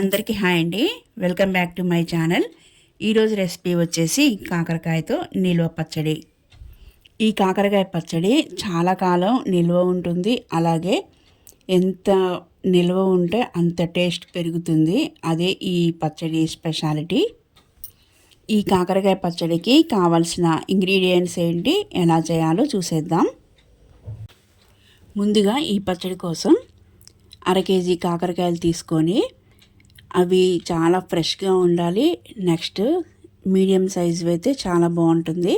అందరికీ హాయ్ అండి. Welcome back to my channel. ఈరోజు రెసిపీ వచ్చేసి కాకరకాయతో నిల్వ పచ్చడి. ఈ కాకరకాయ పచ్చడి చాలా కాలం నిల్వ ఉంటుంది. అలాగే ఎంత నిల్వ ఉంటే అంత టేస్ట్ పెరుగుతుంది. అదే ఈ పచ్చడి స్పెషాలిటీ. ఈ కాకరకాయ పచ్చడికి కావలసిన ఇంగ్రీడియంట్స్ ఏంటి ఎలా చేయాలో చూసేద్దాం. ముందుగా ఈ పచ్చడి కోసం అర కేజీ కాకరకాయలు తీసుకొని అవి చాలా ఫ్రెష్గా ఉండాలి. నెక్స్ట్ మీడియం సైజు అయితే చాలా బాగుంటుంది.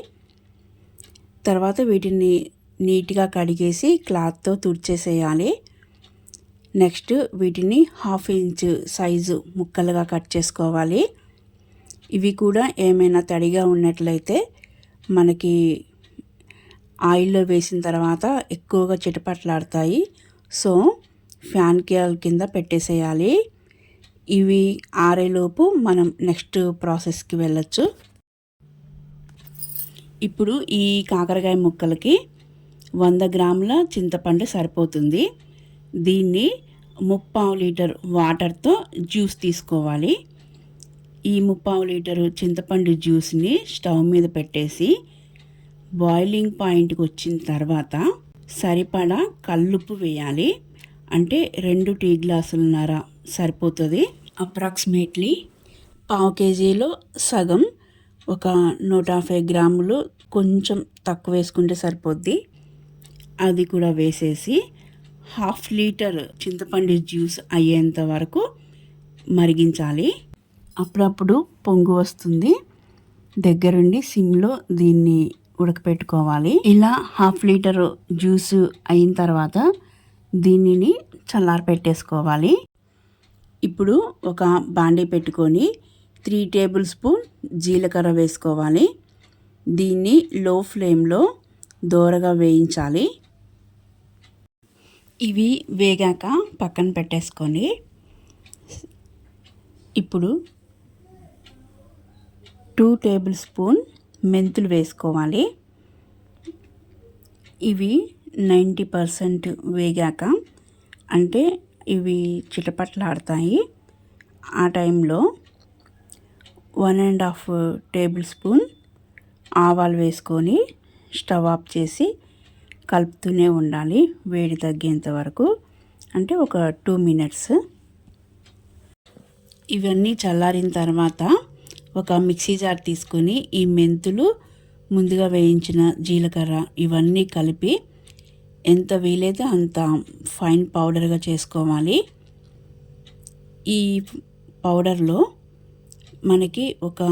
తర్వాత వీటిని నీట్గా కడిగేసి క్లాత్తో తుడిచేసేయాలి. నెక్స్ట్ వీటిని హాఫ్ ఇంచ్ సైజు ముక్కలుగా కట్ చేసుకోవాలి. ఇవి కూడా ఏమైనా తడిగా ఉన్నట్లయితే మనకి ఆయిల్లో వేసిన తర్వాత ఎక్కువగా చిటపట్లాడతాయి. సో ఫ్యాన్ కేల్ కింద పెట్టేసేయాలి. ఇవి ఆరేలోపు మనం నెక్స్ట్ ప్రాసెస్కి వెళ్ళచ్చు. ఇప్పుడు ఈ కాకరకాయ ముక్కలకి వంద గ్రాముల చింతపండు సరిపోతుంది. దీన్ని ముప్పావు లీటర్ వాటర్తో జ్యూస్ తీసుకోవాలి. ఈ ముప్పావు లీటరు చింతపండు జ్యూస్ని స్టవ్ మీద పెట్టేసి బాయిలింగ్ పాయింట్కి వచ్చిన తర్వాత సరిపడా కల్లుప్పు వేయాలి. అంటే రెండు టీ గ్లాసులన్నర సరిపోతుంది. అప్రాక్సిమేట్లీ పావు కేజీలో సగం ఒక నూట యాభై గ్రాములు కొంచెం తక్కువ వేసుకుంటే సరిపోద్ది. అది కూడా వేసేసి హాఫ్ లీటర్ చింతపండు జ్యూస్ అయ్యేంత వరకు మరిగించాలి. అప్పుడప్పుడు పొంగు వస్తుంది. దగ్గరుండి సిమ్లో దీన్ని ఉడకపెట్టుకోవాలి. ఇలా హాఫ్ లీటర్ జ్యూస్ అయిన తర్వాత దీనిని చల్లారి పెట్టేసుకోవాలి. ఇప్పుడు ఒక బాండీ పెట్టుకొని త్రీ టేబుల్ స్పూన్ జీలకర్ర వేసుకోవాలి. దీన్ని లో ఫ్లేమ్లో దోరగా వేయించాలి. ఇవి వేగాక పక్కన పెట్టేసుకొని ఇప్పుడు టూ టేబుల్ స్పూన్ మెంతులు వేసుకోవాలి. ఇవి నైంటీ పర్సెంట్ వేగాక అంటే ఇవి చిటపట్లాడతాయి. ఆ టైంలో one and half tablespoon ఆవాలు వేసుకొని స్టవ్ ఆఫ్ చేసి కలుపుతూనే ఉండాలి వేడి తగ్గేంత వరకు. అంటే ఒక టూ మినిట్స్. ఇవన్నీ చల్లారిన తర్వాత ఒక మిక్సీ జార్ తీసుకొని ఈ మెంతులు ముందుగా వేయించిన జీలకర్ర ఇవన్నీ కలిపి ఎంత వీలైతే అంత ఫైన్ పౌడర్గా చేసుకోవాలి. ఈ పౌడర్లో మనకి ఒక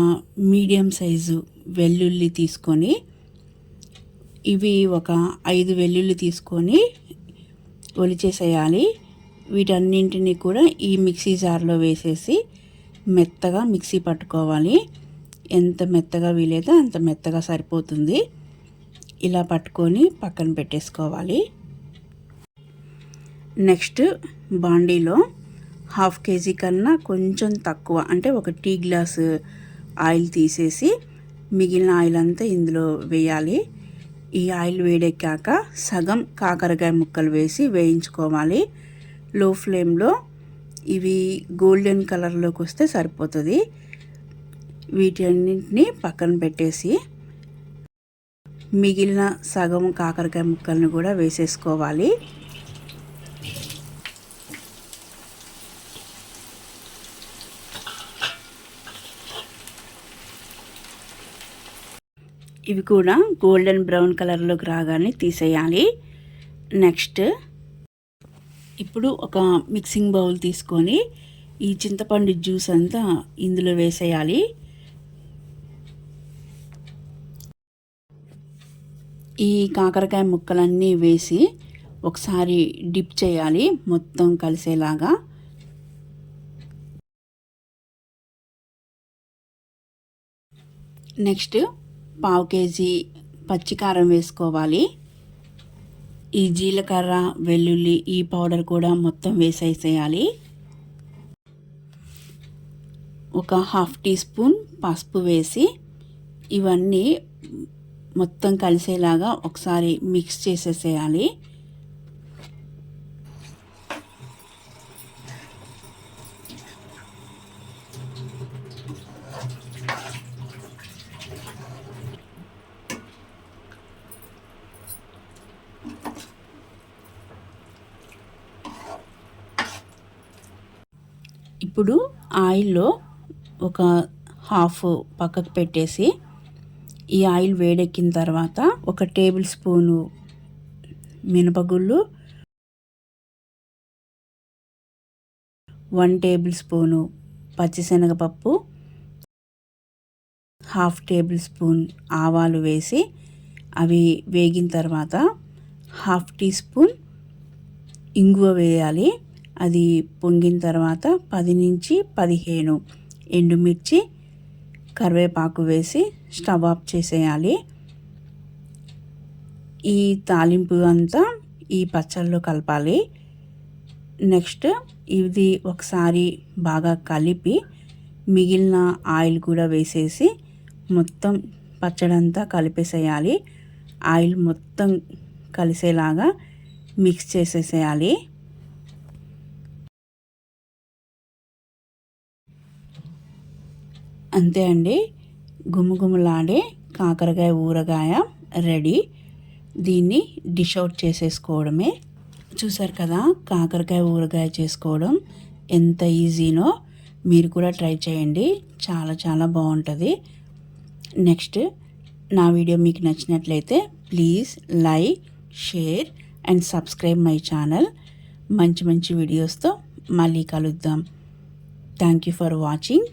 మీడియం సైజు వెల్లుల్లి తీసుకొని ఇవి ఒక ఐదు వెల్లుల్లి తీసుకొని ఒలిచేసేయాలి. వీటన్నింటినీ కూడా ఈ మిక్సీ జార్లో వేసేసి మెత్తగా మిక్సీ పట్టుకోవాలి. ఎంత మెత్తగా వీలైతే అంత మెత్తగా సరిపోతుంది. ఇలా పట్టుకొని పక్కన పెట్టేసుకోవాలి. నెక్స్ట్ బాండీలో హాఫ్ కేజీ కన్నా కొంచెం తక్కువ అంటే ఒక టీ గ్లాస్ ఆయిల్ తీసేసి మిగిలిన ఆయిల్ అంతా ఇందులో వేయాలి. ఈ ఆయిల్ వేడెక్కాక సగం కాకరకాయ ముక్కలు వేసి వేయించుకోవాలి. లో ఫ్లేమ్లో ఇవి గోల్డెన్ కలర్లోకి వస్తే సరిపోతుంది. వీటన్నింటినీ పక్కన పెట్టేసి మిగిలిన సగం కాకరకాయ ముక్కలను కూడా వేసేసుకోవాలి. ఇవి కూడా గోల్డెన్ బ్రౌన్ కలర్లోకి రాగానే తీసేయాలి. నెక్స్ట్ ఇప్పుడు ఒక మిక్సింగ్ బౌల్ తీసుకొని ఈ చింతపండు జ్యూస్ అంతా ఇందులో వేసేయాలి. ఈ కాకరకాయ ముక్కలన్నీ వేసి ఒకసారి డిప్ చేయాలి మొత్తం కలిసేలాగా. నెక్స్ట్ పావు కేజీ పచ్చికారం వేసుకోవాలి. ఈ జీలకర్ర వెల్లుల్లి ఈ పౌడర్ కూడా మొత్తం వేసేసేయాలి. ఒక హాఫ్ టీ స్పూన్ పసుపు వేసి ఇవన్నీ మొత్తం కలిసేలాగా ఒకసారి మిక్స్ చేసేసేయాలి. ఇప్పుడు ఆయిల్లో ఒక హాఫ్ పక్కకు పెట్టేసి ఈ ఆయిల్ వేడెక్కిన తర్వాత ఒక టేబుల్ స్పూను మినపగుళ్ళు వన్ టేబుల్ స్పూను పచ్చిశనగపప్పు హాఫ్ టేబుల్ స్పూన్ ఆవాలు వేసి అవి వేగిన తర్వాత హాఫ్ టీ స్పూన్ ఇంగువ వేయాలి. అది పొంగిన తర్వాత పది నుంచి పదిహేను ఎండుమిర్చి కరివేపాకు వేసి స్టవ్ ఆఫ్ చేసేయాలి. ఈ తాలింపు అంతా ఈ పచ్చళ్ళు కలపాలి. నెక్స్ట్ ఇది ఒకసారి బాగా కలిపి మిగిలిన ఆయిల్ కూడా వేసేసి మొత్తం పచ్చడంతా కలిపేసేయాలి. ఆయిల్ మొత్తం కలిసేలాగా మిక్స్ చేసేసేయాలి. అంతే అండి. గుమగుమలాడే కాకరకాయ ఊరగాయ రెడీ. దీన్ని డిష్ అవుట్ చేసేసుకోవడమే. చూసారు కదా కాకరకాయ ఊరగాయ చేసుకోవడం ఎంత ఈజీనో మీరు కూడా ట్రై చేయండి. చాలా చాలా బాగుంటుంది. నెక్స్ట్ నా వీడియో మీకు నచ్చినట్లయితే please like share and subscribe my channel. మంచి మంచి వీడియోస్తో మళ్ళీ కలుద్దాం. Thank you for watching.